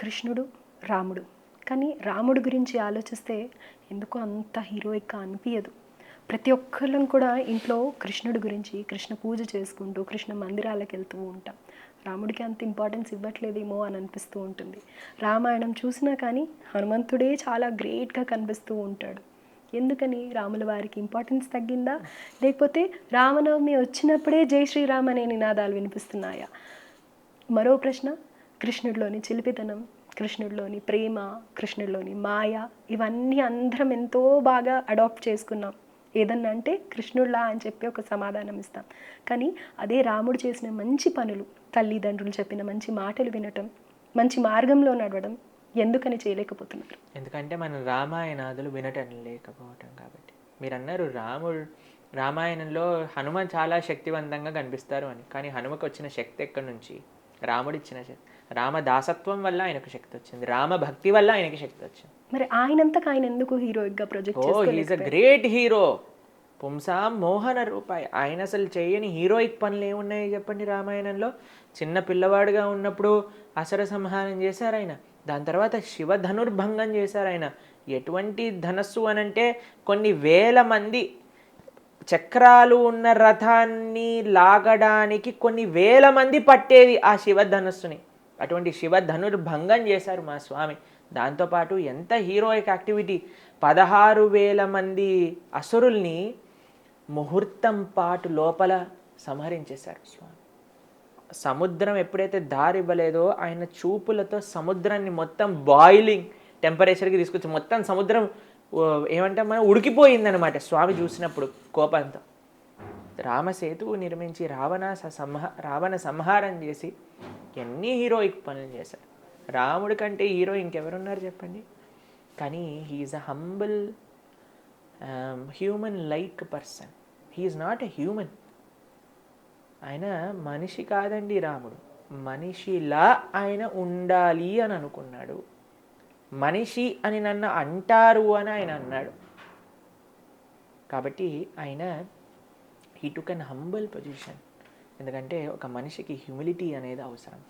కృష్ణుడు రాముడు. కానీ రాముడు గురించి ఆలోచిస్తే ఎందుకో అంత హీరోయిక్గా అనిపించదు ప్రతి ఒక్కళ్ళం కూడా ఇంట్లో కృష్ణుడి గురించి కృష్ణ పూజ చేసుకుంటూ కృష్ణ మందిరాలకు వెళ్తూ ఉంటాం. రాముడికి అంత ఇంపార్టెన్స్ ఇవ్వట్లేదేమో అని అనిపిస్తూ ఉంటుంది. రామాయణం చూసినా కానీ హనుమంతుడే చాలా గ్రేట్గా కనిపిస్తూ ఉంటాడు. ఎందుకని? రాముల వారికి ఇంపార్టెన్స్ తగ్గిందా? లేకపోతే రామనవమి వచ్చినప్పుడే జై శ్రీరామ్ అనే నినాదాలు వినిపిస్తున్నాయా? మరో ప్రశ్న. కృష్ణుడిలోని చిలిపితనం కృష్ణుడిలోని ప్రేమ కృష్ణుడిలోని మాయ ఇవన్నీ అందరం ఎంతో బాగా అడాప్ట్ చేసుకున్నాం. ఏదన్నా అంటే కృష్ణుడిలా అని చెప్పి ఒక సమాధానం ఇస్తాం. కానీ అదే రాముడు చేసిన మంచి పనులు తల్లిదండ్రులు చెప్పిన మంచి మాటలు వినటం మంచి మార్గంలో నడవడం ఎందుకని చేయలేకపోతున్నారు? ఎందుకంటే మన రామాయణాదులు వినటం లేకపోవటం కాబట్టి. మీరు అన్నారు రాముడు రామాయణంలో హనుమ చాలా శక్తివంతంగా కనిపిస్తారు అని. కానీ హనుమకు వచ్చిన శక్తి ఎక్కడి నుంచి? రాముడు ఇచ్చిన శక్తి. రామ దాసత్వం వల్ల ఆయనకు శక్తి వచ్చింది. రామ భక్తి వల్ల ఆయనకి శక్తి వచ్చింది. మరి ఆయనంతకు ఆయన ఎందుకు హీరోయిక్గా project oh he is a great hero పుంసాం మోహన రూపాయి. ఆయన అసలు చేయని హీరోయిక్ పనులు ఏమున్నాయి చెప్పండి రామాయణంలో? చిన్న పిల్లవాడుగా ఉన్నప్పుడు అసర సంహారం చేశారు ఆయన. దాని తర్వాత శివ ధనుర్భంగం చేశారు ఆయన. ఎటువంటి ధనస్సు అనంటే కొన్ని వేల మంది చక్రాలు ఉన్న రథాన్ని లాగడానికి కొన్ని వేల మంది పట్టేది ఆ శివ ధనస్సుని అటువంటి శివ ధనుర్భంగం చేశారు మా స్వామి. దాంతోపాటు ఎంత హీరోయిక్ యాక్టివిటీ. పదహారు వేల మంది అసురుల్ని ముహూర్తం పాటు లోపల సంహరించేశారు స్వామి. సముద్రం ఎప్పుడైతే దారి ఇవ్వలేదో ఆయన చూపులతో సముద్రాన్ని మొత్తం బాయిలింగ్ టెంపరేచర్కి తీసుకొచ్చి మొత్తం సముద్రం ఏమంటే మనం? ఉడికిపోయిందనమాట స్వామి చూసినప్పుడు కోపంతో. రామసేతువు నిర్మించి రావణ స- సంహ రావణ సంహారం చేసి ఎన్ని హీరోయిక్ పనులు చేశారు రాముడి కంటే హీరో ఇంకెవరున్నారు చెప్పండి? కానీ he is a humble human like person he is not a human ఆయన మనిషి కాదండి రాముడు. మనిషిలా ఆయన ఉండాలి అని అనుకున్నాడు. మనిషి అని నన్ను అంటారు అని ఆయన అన్నాడు. కాబట్టి ఆయన he took an humble position ఎందుకంటే ఒక మనిషికి హ్యూమిలిటీ అనేది అవసరం.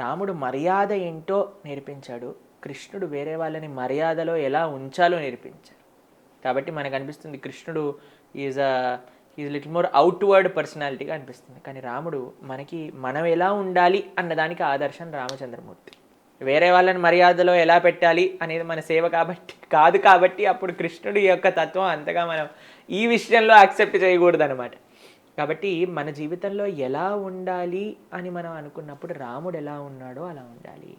రాముడు మర్యాద ఏంటో నేర్పించాడు. కృష్ణుడు వేరే వాళ్ళని మర్యాదలో ఎలా ఉంచాలో నేర్పించాడు. కాబట్టి మనకు అనిపిస్తుంది కృష్ణుడు is a is little more outward పర్సనాలిటీగా అనిపిస్తుంది. కానీ రాముడు మనకి మనం ఎలా ఉండాలి అన్నదానికి ఆదర్శం రామచంద్రమూర్తి. వేరే వాళ్ళని మర్యాదలో ఎలా పెట్టాలి అనేది మన సేవ కాబట్టి కాదు కాబట్టి అప్పుడు కృష్ణుడి యొక్క తత్వం అంతగా మనం ఈ విషయంలో యాక్సెప్ట్ చేయకూడదు అనమాట కాబట్టి మన జీవితంలో ఎలా ఉండాలి అని మనం అనుకున్నప్పుడు రాముడు ఎలా ఉన్నాడో అలా ఉండాలి.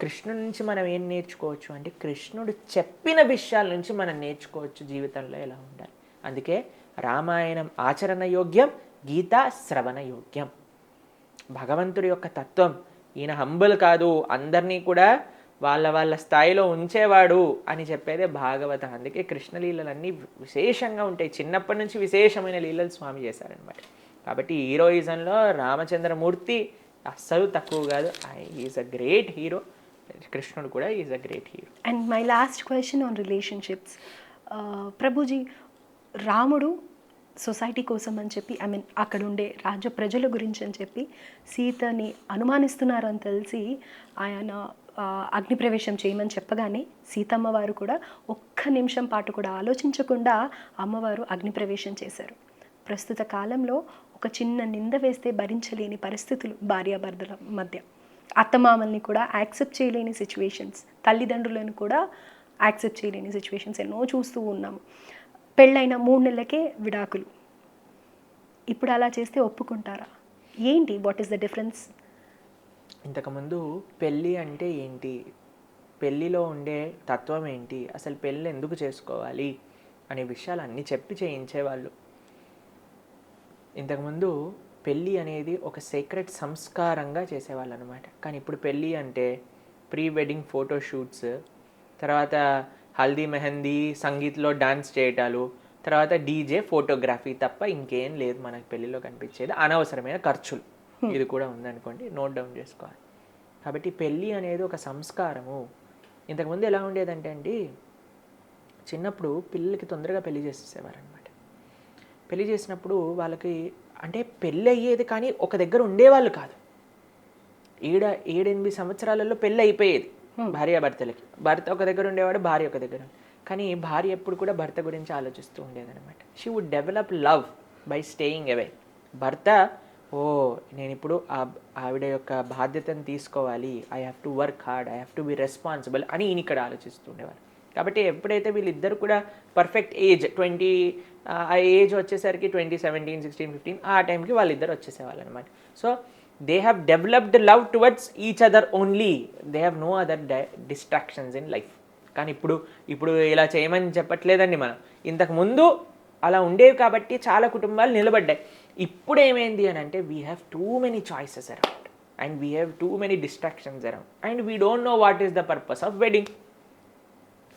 కృష్ణుడి నుంచి మనం ఏం నేర్చుకోవచ్చు అంటే కృష్ణుడు చెప్పిన విషయాల నుంచి మనం నేర్చుకోవచ్చు జీవితంలో ఎలా ఉండాలి. అందుకే రామాయణం ఆచరణ యోగ్యం గీత శ్రవణ యోగ్యం. భగవంతుడి యొక్క తత్వం ఈయన హంబుల్ కాదు అందరినీ కూడా వాళ్ళ వాళ్ళ స్థాయిలో ఉంచేవాడు అని చెప్పేదే భాగవత. అందుకే కృష్ణ లీలలన్నీ విశేషంగా ఉంటాయి. చిన్నప్పటి నుంచి విశేషమైన లీలలు స్వామి చేశారనమాట కాబట్టి హీరోయిజంలో రామచంద్రమూర్తి అస్సలు తక్కువ కాదు. ఈజ్ అ గ్రేట్ హీరో కృష్ణుడు కూడా is a great hero and my last question on relationships Prabhuji రాముడు సొసైటీ కోసం అని చెప్పి ఐ మీన్ అక్కడ ఉండే రాజ్య ప్రజల గురించి అని చెప్పి సీతని అనుమానిస్తున్నారని తెలిసి ఆయన అగ్నిప్రవేశం చేయమని చెప్పగానే సీతమ్మ వారు కూడా ఒక్క నిమిషం పాటు కూడా ఆలోచించకుండా అమ్మవారు అగ్నిప్రవేశం చేశారు. ప్రస్తుత కాలంలో ఒక చిన్న నింద వేస్తే భరించలేని పరిస్థితులు భార్యాభర్తల మధ్య. అత్తమామల్ని కూడా యాక్సెప్ట్ చేయలేని సిచ్యువేషన్స్ తల్లిదండ్రులను కూడా యాక్సెప్ట్ చేయలేని సిచ్యువేషన్స్ ఎన్నో చూస్తూ ఉన్నాము. పెళ్ళైన మూడు నెలలకే విడాకులు. ఇప్పుడు అలా చేస్తే ఒప్పుకుంటారా? ఏంటి? వాట్ ఈస్ ద డిఫరెన్స్ ఇంతకుముందు పెళ్ళి అంటే ఏంటి? పెళ్ళిలో ఉండే తత్వం ఏంటి? అసలు పెళ్ళి ఎందుకు చేసుకోవాలి? అనే విషయాలు అన్నీ చెప్పి చేయించేవాళ్ళు. ఇంతకుముందు పెళ్ళి అనేది ఒక సీక్రెట్ సంస్కారంగా చేసేవాళ్ళు అనమాట కానీ ఇప్పుడు పెళ్ళి అంటే ప్రీ వెడ్డింగ్ ఫోటోషూట్స్ తర్వాత హల్దీ మెహందీ సంగీత్లో డాన్స్ చేయటాలు తర్వాత డీజే ఫోటోగ్రఫీ తప్ప ఇంకేం లేదు మనకు పెళ్ళిలో కనిపించేది అనవసరమైన ఖర్చులు. ఇది కూడా ఉందనుకోండి నోట్ డౌన్ చేసుకోవాలి. కాబట్టి పెళ్ళి అనేది ఒక సంస్కారము. ఇంతకుముందు ఎలా ఉండేదంటే అండి చిన్నప్పుడు పిల్లలకి తొందరగా పెళ్ళి చేసేసేవారు అనమాట పెళ్ళి చేసినప్పుడు వాళ్ళకి అంటే పెళ్ళి అయ్యేది కానీ ఒక దగ్గర ఉండేవాళ్ళు కాదు. ఏడ ఏడెనిమిది సంవత్సరాలలో పెళ్ళి అయిపోయేది భార్యాభర్తలకి. భర్త ఒక దగ్గర ఉండేవాడు భార్య ఒక దగ్గర కానీ భార్య ఎప్పుడు కూడా భర్త గురించి ఆలోచిస్తూ ఉండేదన్నమాట. She would develop love by staying away భర్త ఓ నేను ఇప్పుడు ఆ ఆవిడ యొక్క బాధ్యతను తీసుకోవాలి. I have to work hard I have to be responsible అని ఈయన ఇక్కడ ఆలోచిస్తుండేవారు కాబట్టి ఎప్పుడైతే వీళ్ళిద్దరు కూడా పర్ఫెక్ట్ ఏజ్ ట్వంటీ ఆ ఏజ్ వచ్చేసరికి ట్వంటీ సెవెంటీన్ సిక్స్టీన్ ఫిఫ్టీన్ ఆ టైంకి వాళ్ళిద్దరు వచ్చేసేవాళ్ళు అనమాట so they have developed love towards each other only they have no other distractions in life కానీ ఇప్పుడు ఇప్పుడు ఇలా చేయమని చెప్పట్లేదండి మనం. ఇంతకుముందు అలా ఉండేవి కాబట్టి చాలా కుటుంబాలు నిలబడ్డాయి. ఇప్పుడు ఏమైంది అని అంటే we have too many choices around and we have too many distractions around and we don't know what is the purpose of wedding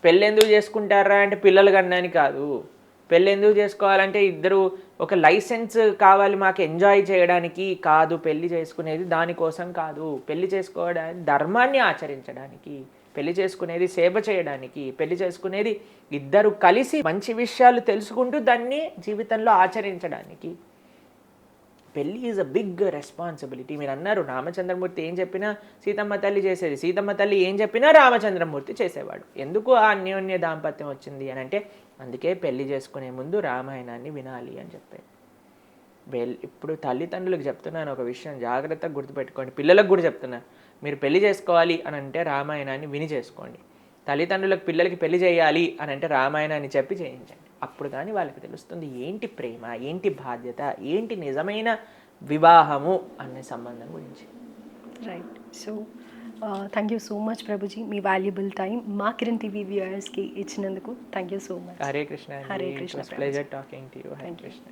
పెళ్ళి ఎందుకు చేసుకుంటారా అంటే పిల్లలు కన్నాని కాదు. పెళ్ళి ఎందుకు చేసుకోవాలంటే ఇద్దరు ఒక లైసెన్స్ కావాలి మాకు ఎంజాయ్ చేయడానికి కాదు పెళ్ళి చేసుకునేది దానికోసం కాదు. పెళ్ళి చేసుకోవడానికి ధర్మాన్ని ఆచరించడానికి పెళ్ళి చేసుకునేది సేవ చేయడానికి పెళ్ళి చేసుకునేది ఇద్దరు కలిసి మంచి విషయాలు తెలుసుకుంటూ దాన్ని జీవితంలో ఆచరించడానికి పెళ్ళి ఈజ్ అ బిగ్ రెస్పాన్సిబిలిటీ మీరు అన్నారు రామచంద్రమూర్తి ఏం చెప్పినా సీతమ్మ తల్లి చేసేది. సీతమ్మ తల్లి ఏం చెప్పినా రామచంద్రమూర్తి చేసేవాడు. ఎందుకు ఆ అన్యోన్య దాంపత్యం వచ్చింది అని అంటే అందుకే పెళ్ళి చేసుకునే ముందు రామాయణాన్ని వినాలి అని చెప్పారు వెల్ ఇప్పుడు తల్లిదండ్రులకు చెప్తున్నాను ఒక విషయం జాగ్రత్తగా గుర్తుపెట్టుకోండి. పిల్లలకు కూడా చెప్తున్నాను మీరు పెళ్ళి చేసుకోవాలి అని అంటే రామాయణాన్ని విని చేసుకోండి. తల్లిదండ్రులకు పిల్లలకి పెళ్ళి చేయాలి అని అంటే రామాయణాన్ని చెప్పి చేయించండి. అప్పుడు కానీ వాళ్ళకి తెలుస్తుంది ఏంటి ప్రేమ ఏంటి బాధ్యత ఏంటి నిజమైన వివాహము అనే సంబంధం గురించి. Right so thank you so much Prabhuji me valuable time మా కిరణ్ టీవీ వ్యూయర్స్కి ఇచ్చినందుకు thank you so much Hare Krishna Hare Krishna, pleasure talking to you Hare. Krishna